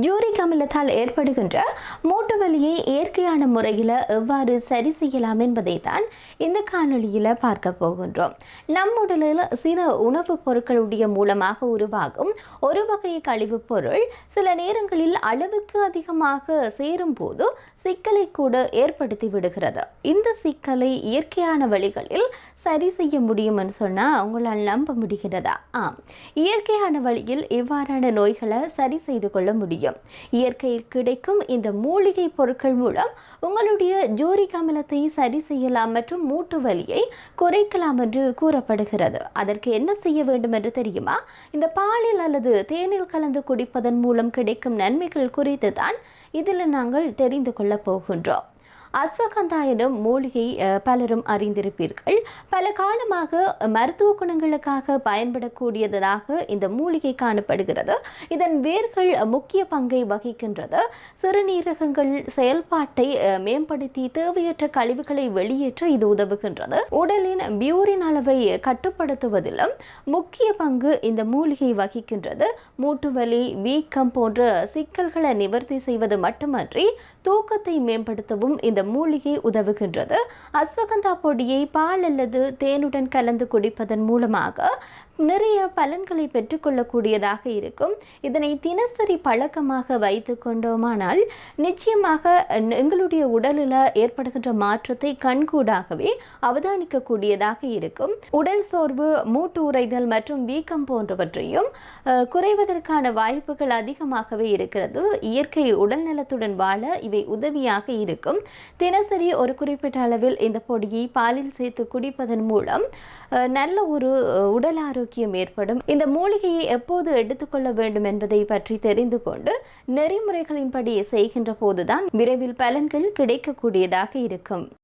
Zurich அமிலத்தால் ஏற்படுகின்ற மூட்டு வலியை இயற்கையான முறையில் எவ்வாறு சரி செய்யலாம் என்பதை தான் இந்த காணொளியில் பார்க்க போகின்றோம். நம் உடலில் சில உணவுப் பொருட்களுடைய மூலமாக உருவாகும் ஒரு வகை கழிவுப் பொருள் சில நேரங்களில் அளவுக்கு அதிகமாக சேரும் போது சிக்கலை கூட ஏற்படுத்தி விடுகிறது. இந்த சிக்கலை இயற்கையான வழிகளில் சரி செய்ய முடியும்னு சொன்னால் உங்களால் நம்ப முடிகிறதா? ஆம். இயற்கையான வழியில் இவ்வாறான நோய்களை சரி செய்து கொள்ள முடியும். இயற்கையில் கிடைக்கும் இந்த மூலிகை பொருட்கள் மூலம் உங்களுடைய ஜூரிக் அமிலத்தை சரி செய்யலாம் மற்றும் மூட்டு வலியை குறைக்கலாம் என்று கூறப்படுகிறது. அதற்கு என்ன செய்ய வேண்டும் என்று தெரியுமா? இந்த பாலில் அல்லது தேனில் கலந்து குடிப்பதன் மூலம் கிடைக்கும் நன்மைகள் குறித்து தான் இதில் நாங்கள் தெரிந்து கொள்ளப் போகின்றோம். அஸ்வகந்தா எனும் மூலிகை பலரும் அறிந்திருப்பீர்கள். பல காலமாக மருத்துவ குணங்களுக்காக பயன்படக்கூடியதாக இந்த மூலிகை காணப்படுகிறது. இதன் வேர்கள் முக்கிய பங்கை வகிக்கின்றது. சிறுநீரகங்கள் செயல்பாட்டை மேம்படுத்தி தேவையற்ற கழிவுகளை வெளியேற்ற இது உதவுகின்றது. உடலின் பியூரின் அளவை கட்டுப்படுத்துவதிலும் முக்கிய பங்கு இந்த மூலிகை வகிக்கின்றது. மூட்டுவலி வீக்கம் போன்ற சிக்கல்களை நிவர்த்தி செய்வது மட்டுமன்றி தூக்கத்தை மேம்படுத்தவும் இந்த மூலிகை உதவுகின்றது. அஸ்வகந்தா பொடியை பால் அல்லது தேனுடன் கலந்து குடிப்பதன் மூலமாக நிறைய பலன்களை பெற்றுக்கொள்ளக்கூடியதாக இருக்கும். இதனை தினசரி பழக்கமாக வைத்து கொண்டோமானால் நிச்சயமாக எங்களுடைய உடலில் ஏற்படுகின்ற மாற்றத்தை கண்கூடாகவே அவதானிக்கக்கூடியதாக இருக்கும். உடல் சோர்வு மூட்டு உரைதல் மற்றும் வீக்கம் போன்றவற்றையும் அஹ், குறைவதற்கான வாய்ப்புகள் அதிகமாகவே இருக்கிறது. இயற்கை உடல் நலத்துடன் வாழ இவை உதவியாக இருக்கும். தினசரி ஒரு குறிப்பிட்ட அளவில் இந்த பொடியை பாலில் சேர்த்து குடிப்பதன் மூலம் நல்ல ஒரு உடல் உடல் ஆரோக்கியம் ஏற்படும். இந்த மூலிகையை எப்போது எடுத்துக்கொள்ள வேண்டும் என்பதை பற்றி தெரிந்து கொண்டு நெறிமுறைகளின்படி செய்கின்ற போதுதான் விரைவில் பலன்கள் கிடைக்கக்கூடியதாக இருக்கும்.